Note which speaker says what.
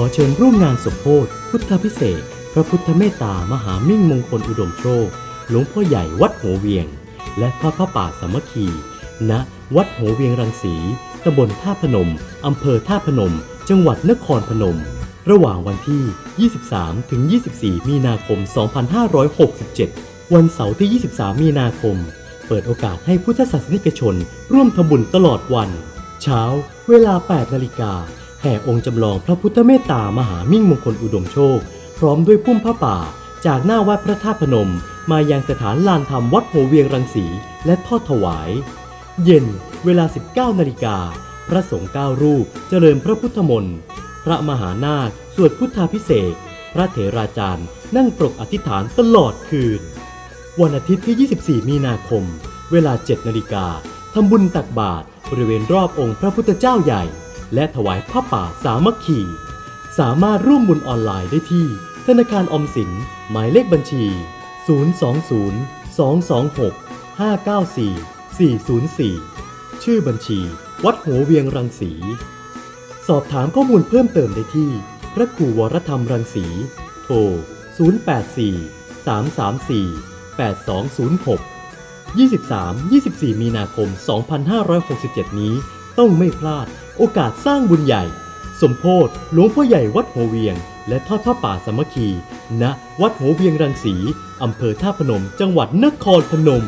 Speaker 1: อเชิญร่วมงานสมโพธิพุทธพิเศษพระพุทธเมตตามหามิ่งมงคลอุดมโชคหลวงพ่อใหญ่วัดหัวเวียง และทอดพระป่าสามัคคี ณ วัดหัวเวียงรังสีตำบลท่าพนม อำเภอท่าพนม จังหวัดนครพนม ระหว่างวันที่ 23 ถึง 24 มีนาคม 2567 วันเสาร์ที่ 23 มีนาคม เปิดโอกาสให้พุทธศาสนิกชน ร่วมทำบุญตลอดวัน เช้า เวลา 8 นาฬิกา แห่องค์จำลองพระพุทธเมตตามหามิ่งมงคลอุดมโชค พร้อมด้วยพุ่มผ้าป่า จากหน้าวัดพระธาตุพนม มายังสถานลานธรรมวัดหัวเวียงรังสี และทอดถวาย เย็นเวลา 19นาฬิกาพระสงฆ์เก้ารูปเจริญพระพุทธมนต์พระมหานาคสวดพุทธาพิเศษพระเถราจารย์ นั่งปรกอธิษฐานตลอดคืน วันอาทิตย์ที่ 24 มีนาคม เวลา 7 นาฬิกาทำบุญตักบาตรบริเวณรอบองค์พระพุทธเจ้าใหญ่ และถวายผ้าป่าสามัคคีสามารถร่วมบุญออนไลน์ได้ที่ ธนาคารออมสิน หมายเลขบัญชี 020 226 594 404 ชื่อบัญชี วัดหัวเวียงรังสี สอบถามข้อมูลเพิ่มเติมได้ที่ พระครูวรธรรมรังสี โทร 084 334 8206 23 24 มีนาคม 2567 นี้ต้องไม่พลาด โอกาสสร้างบุญใหญ่ สมโพธิหลวงพ่อใหญ่วัดหัวเวียง และทอดผ้าป่าสามัคคีณะวัดหัวเวียงรังสีอำเภอท่าพนม จังหวัดนครพนม